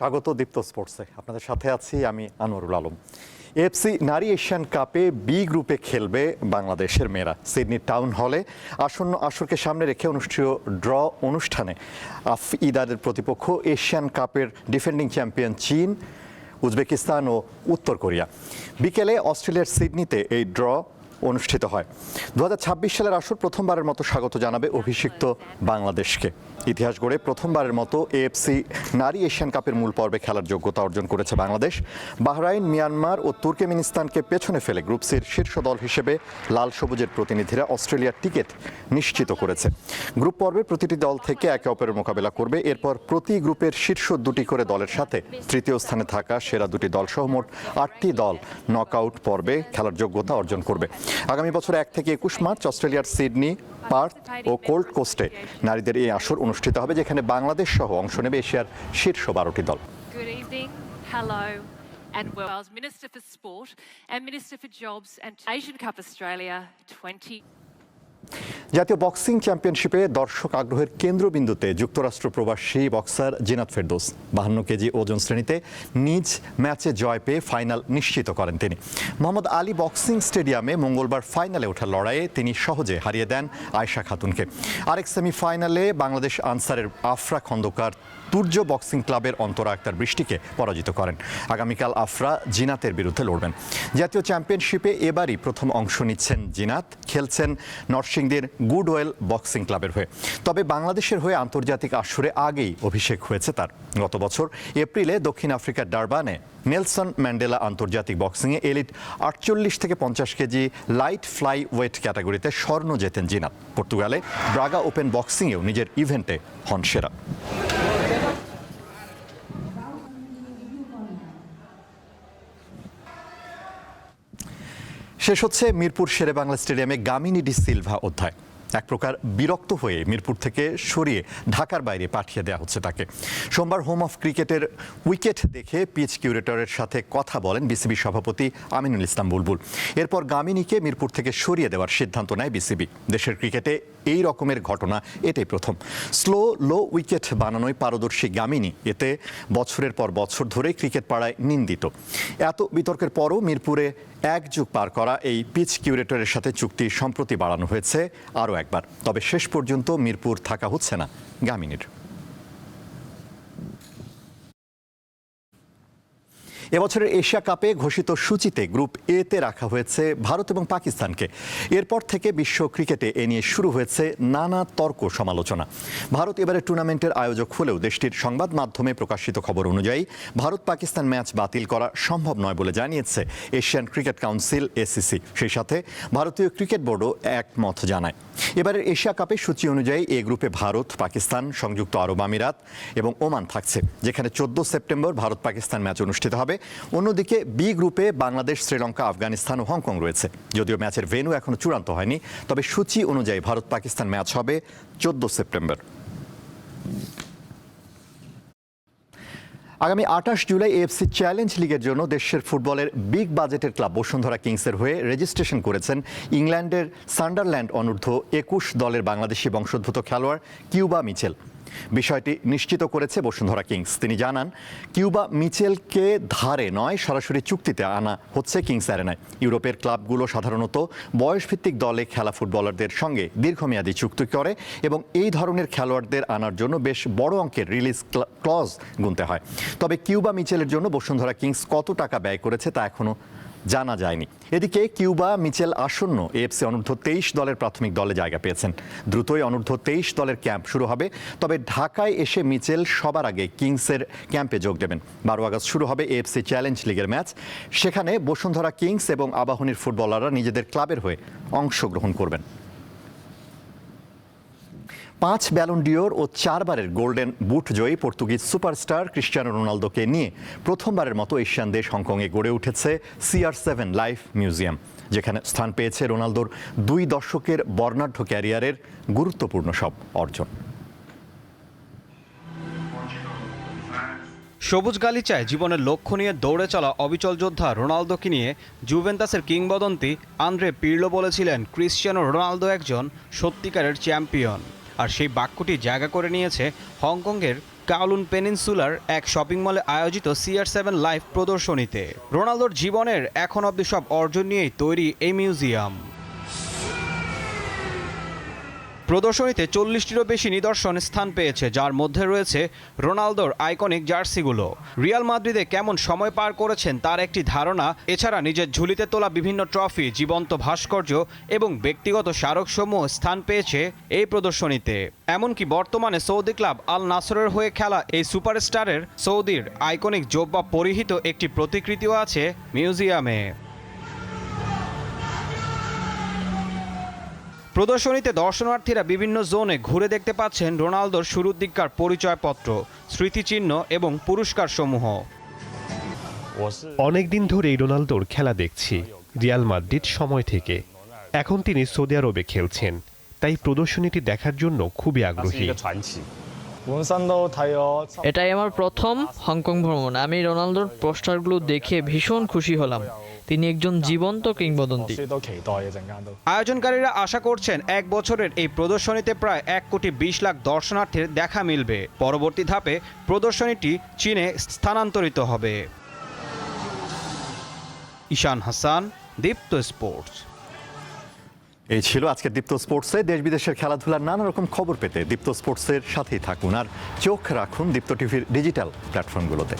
স্বাগত দীপ্ত স্পোর্টসে। আপনাদের সাথে আছি আমি আনোয়ারুল আলম। এফসি নারী এশিয়ান কাপে বি গ্রুপে খেলবে বাংলাদেশের মেয়েরা। সিডনি টাউন হলে আসন্ন আসরকে সামনে রেখে অনুষ্ঠেয় ড্র অনুষ্ঠানে আফ ইদাদের প্রতিপক্ষ এশিয়ান কাপের ডিফেন্ডিং চ্যাম্পিয়ন চীন, উজবেকিস্তান ও উত্তর কোরিয়া। বিকেলে অস্ট্রেলিয়ার সিডনিতে এই ড্র অনুষ্ঠিত হয়। দু হাজার ছাব্বিশ সালের আসর প্রথমবারের মতো স্বাগত জানাবে অভিষিক্ত বাংলাদেশকে। ইতিহাস গড়ে প্রথমবারের মতো এএফসি নারী এশিয়ান কাপের মূল পর্বে খেলার যোগ্যতা অর্জন করেছে বাংলাদেশ। বাহরাইন, মিয়ানমার ও তুর্কমেনিস্তানকে পেছনে ফেলে গ্রুপ সির শীর্ষ দল হিসেবে লাল সবুজের প্রতিনিধিরা অস্ট্রেলিয়ার টিকিট নিশ্চিত করেছে। গ্রুপ পর্বে প্রতিটি দল থেকে একে অপরের মোকাবেলা করবে। এরপর প্রতি গ্রুপের শীর্ষ দুটি করে দলের সাথে তৃতীয় স্থানে থাকা সেরা দুটি দলসহ মোট আটটি দল নকআউট পর্বে খেলার যোগ্যতা অর্জন করবে। আগামী বছর এক থেকে একুশ মার্চ অস্ট্রেলিয়ার সিডনি পার্থ ও কোল্ড কোস্টে নারীদের এই আসর অনুষ্ঠিত হবে যেখানে বাংলাদেশ সহ অংশ নেবে এশিয়ার শীর্ষ বারোটি দল and Wales Minister for Sport and Minister for Jobs and Asian Cup Australia 20. জাতীয় বক্সিং চ্যাম্পিয়নশিপে দর্শক আগ্রহের কেন্দ্রবিন্দুতে যুক্তরাষ্ট্র প্রবাসী বক্সার জিনাত ফেরদোস। বাহান্ন কেজি ওজন শ্রেণীতে নিজ ম্যাচে জয় পেয়ে ফাইনাল নিশ্চিত করেন তিনি। মোহাম্মদ আলী বক্সিং স্টেডিয়ামে মঙ্গলবার ফাইনালে ওঠার লড়াইয়ে তিনি সহজে হারিয়ে দেন আয়শা খাতুনকে। আরেক সেমিফাইনালে বাংলাদেশ আনসারের আফরা খন্দকার তুর্য বক্সিং ক্লাবের অন্তরা আক্তার বৃষ্টিকে পরাজিত করেন। আগামীকাল আফরা জিনাতের বিরুদ্ধে লড়বেন। জাতীয় চ্যাম্পিয়নশিপে এবারই প্রথম অংশ নিচ্ছেন জিনাত। খেলছেন নরসিংদীর গুডওয়েল বক্সিং ক্লাবের হয়ে। তবে বাংলাদেশের হয়ে আন্তর্জাতিক আসরে আগেই অভিষেক হয়েছে তার। গত বছর এপ্রিলে দক্ষিণ আফ্রিকার ডারবানে নেলসন ম্যান্ডেলা আন্তর্জাতিক বক্সিংয়ে এলিট আটচল্লিশ থেকে পঞ্চাশ কেজি লাইট ফ্লাই ওয়েট ক্যাটাগরিতে স্বর্ণ জেতেন জিনাত। পর্তুগালে ব্রাগা ওপেন বক্সিংয়েও নিজের ইভেন্টে হন সেরা। শেষ হচ্ছে মিরপুর শেরে বাংলা স্টেডিয়ামে গামিনী ডি সিলভা অধ্যায়। এক প্রকার বিরক্ত হয়ে মিরপুর থেকে সরিয়ে ঢাকার বাইরে পাঠিয়ে দেওয়া হচ্ছে তাকে। সোমবার হোম অফ ক্রিকেটের উইকেট দেখে পিচ কিউরেটরের সাথে কথা বলেন বিসিবি সভাপতি আমিনুল ইসলাম বুলবুল। এরপর গামিনীকে মিরপুর থেকে সরিয়ে দেওয়ার সিদ্ধান্ত নেয় বিসিবি। দেশের ক্রিকেটে এই রকমের ঘটনা এটাই প্রথম। স্লো, লো উইকেট বানানোয় পারদর্শী গামিনী এতে বছরের পর বছর ধরে ক্রিকেট পাড়ায় নিন্দিত। এত বিতর্কের পরও মিরপুরে এক যুগ পার করা এই পিচ কিউরেটরের সাথে চুক্তি সম্প্রতি বাড়ানো হয়েছে আরও একবার। তবে শেষ পর্যন্ত মিরপুর থাকা হচ্ছে না। গামিনীর এবছরের এশিয়া কাপে ঘোষিত সূচিতে গ্রুপ এ তে রাখা হয়েছে ভারত এবং পাকিস্তানকে। এরপর থেকে বিশ্ব ক্রিকেটে এ নিয়ে শুরু হয়েছে নানা তর্ক সমালোচনা। ভারত এবারে টুর্নামেন্টের আয়োজক হলেও দেশটির সংবাদ মাধ্যমে প্রকাশিত খবর অনুযায়ী ভারত পাকিস্তান ম্যাচ বাতিল করা সম্ভব নয় বলে জানিয়েছে এশিয়ান ক্রিকেট কাউন্সিল এসিসি। সেই সাথে ভারতীয় ক্রিকেট বোর্ডও একমত জানায়। এবারের এশিয়া কাপের সূচি অনুযায়ী এ গ্রুপে ভারত, পাকিস্তান, সংযুক্ত আরব আমিরাত এবং ওমান থাকছে, যেখানে চোদ্দ সেপ্টেম্বর ভারত পাকিস্তান ম্যাচ অনুষ্ঠিত হবে। অন্যদিকে বি গ্রুপে বাংলাদেশ, শ্রীলঙ্কা, আফগানিস্তান ও হংকং রয়েছে। যদিও ম্যাচের ভেন্যু এখনও চূড়ান্ত হয়নি, তবে সূচি অনুযায়ী ভারত পাকিস্তান ম্যাচ হবে চোদ্দ সেপ্টেম্বর। আগামী আঠাশ জুলাই এএফসি চ্যালেঞ্জ লিগের জন্য দেশের ফুটবলের বিগ বাজেটের ক্লাব বসুন্ধরা কিংসের হয়ে রেজিস্ট্রেশন করেছেন ইংল্যান্ডের সান্ডারল্যান্ড অনূর্ধ্ব একুশ দলের বাংলাদেশি বংশোদ্ভূত খেলোয়াড় কিউবা মিচেল। বিষয়টি নিশ্চিত করেছে বসুন্ধরা কিংস। তিনি জানান, কিউবা মিচেলকে ধারে নয়, সরাসরি চুক্তিতে আনা হচ্ছে কিংস অ্যারেনায়। ইউরোপের ক্লাবগুলো সাধারণত বয়সভিত্তিক দলে খেলা ফুটবলারদের সঙ্গে দীর্ঘমেয়াদী চুক্তি করে এবং এই ধরনের খেলোয়াড়দের আনার জন্য বেশ বড় অঙ্কের রিলিজ ক্লজ গুনতে হয়। তবে কিউবা মিচেলের জন্য বসুন্ধরা কিংস কত টাকা ব্যয় করেছে তা এখনও জানা যায়নি। এদিকে কিউবা মিচেল আসন্ন এএফসি অনূর্ধ্ব তেইশ দলের প্রাথমিক দলে জায়গা পেয়েছেন। দ্রুতই অনূর্ধ্ব তেইশ দলের ক্যাম্প শুরু হবে। তবে ঢাকায় এসে মিচেল সবার আগে কিংসের ক্যাম্পে যোগ দেবেন। বারো আগস্ট শুরু হবে এএফসি চ্যালেঞ্জ লিগের ম্যাচ। সেখানে বসুন্ধরা কিংস এবং আবাহনীর ফুটবলাররা নিজেদের ক্লাবের হয়ে অংশগ্রহণ করবেন। পাঁচ ব্যালন ডিওর ও চারবারের গোল্ডেন বুট জয়ী পর্তুগিজ সুপারস্টার ক্রিশ্চিয়ানো রোনালদোকে নিয়ে প্রথমবারের মতো এশিয়ান দেশ হংকংয়ে গড়ে উঠেছে সিআর সেভেন লাইফ মিউজিয়াম যেখানে স্থান পেয়েছে রোনালদোর দুই দশকের বর্ণাঢ্য ক্যারিয়ারের গুরুত্বপূর্ণ সব অর্জন। সবুজ গালিচায় জীবনের লক্ষ্য নিয়ে দৌড়ে চলা অবিচল যোদ্ধা রোনালদোকে নিয়ে জুভেন্তাসের কিংবদন্তি আন্দ্রে পির্লো বলেছিলেন, ক্রিশ্চিয়ানো রোনালদো একজন সত্যিকারের চ্যাম্পিয়ন। আর সেই বাক্যটি জায়গা করে নিয়েছে হংকংয়ের কাউলুন পেনিনসুলার এক শপিং মলে আয়োজিত সিআর সেভেন লাইভ প্রদর্শনীতে। রোনালদোর জীবনের এখন অব্দি সব অর্জন নিয়েই তৈরি এই মিউজিয়াম। প্রদর্শনীতে চল্লিশটিরও বেশি নিদর্শন স্থান পেয়েছে, যার মধ্যে রয়েছে রোনালদোর আইকনিক জার্সিগুলো। রিয়াল মাদ্রিদে কেমন সময় পার করেছেন তার একটি ধারণা, এছাড়া নিজের ঝুলিতে তোলা বিভিন্ন ট্রফি, জীবন্ত ভাস্কর্য এবং ব্যক্তিগত স্মারকসমূহ স্থান পেয়েছে এই প্রদর্শনীতে। এমনকি বর্তমানে সৌদি ক্লাব আল নাসরের হয়ে খেলা এই সুপারস্টারের সৌদির আইকনিক জোব্বা পরিহিত একটি প্রতিকৃতিও আছে মিউজিয়ামে। প্রদর্শনীতে দর্শনার্থীরা বিভিন্ন জোনে ঘুরে দেখতে পাচ্ছেন রোনালদোর শুরুর দিককার পরিচয়পত্র স্মৃতিচিহ্ন এবং পুরস্কার সমূহ অনেকদিন ধরেই রোনালদোর খেলা দেখছি রিয়াল মাদ্রিদ সময় থেকে। এখন তিনি সৌদি আরবে খেলছেন তাই প্রদর্শনীটি দেখার জন্য খুবই আগ্রহী। এটাই আমার প্রথম হংকং ভ্রমণ। আমি রোনালদোর পোস্টারগুলো দেখে ভীষণ খুশি হলাম। তিনি একজন জীবন্ত কিংবদন্তি। আয়োজনকারীরা আশা করছেন এক বছরের এই প্রদর্শনীতে প্রায় এক কোটি বিশ লাখ দর্শনার্থীর দেখা মিলবে। পরবর্তী ধাপে প্রদর্শনীটি চীনে স্থানান্তরিত হবে। ঈশান হাসান দীপ্ত স্পোর্টস। এই ছিল আজকের দীপ্ত স্পোর্টসে। দেশ বিদেশের খেলাধুলার নানা রকম খবর পেতে দীপ্ত স্পোর্টসের সাথেই থাকুন আর চোখ রাখুন দীপ্ত টিভির ডিজিটাল প্ল্যাটফর্মগুলোতে।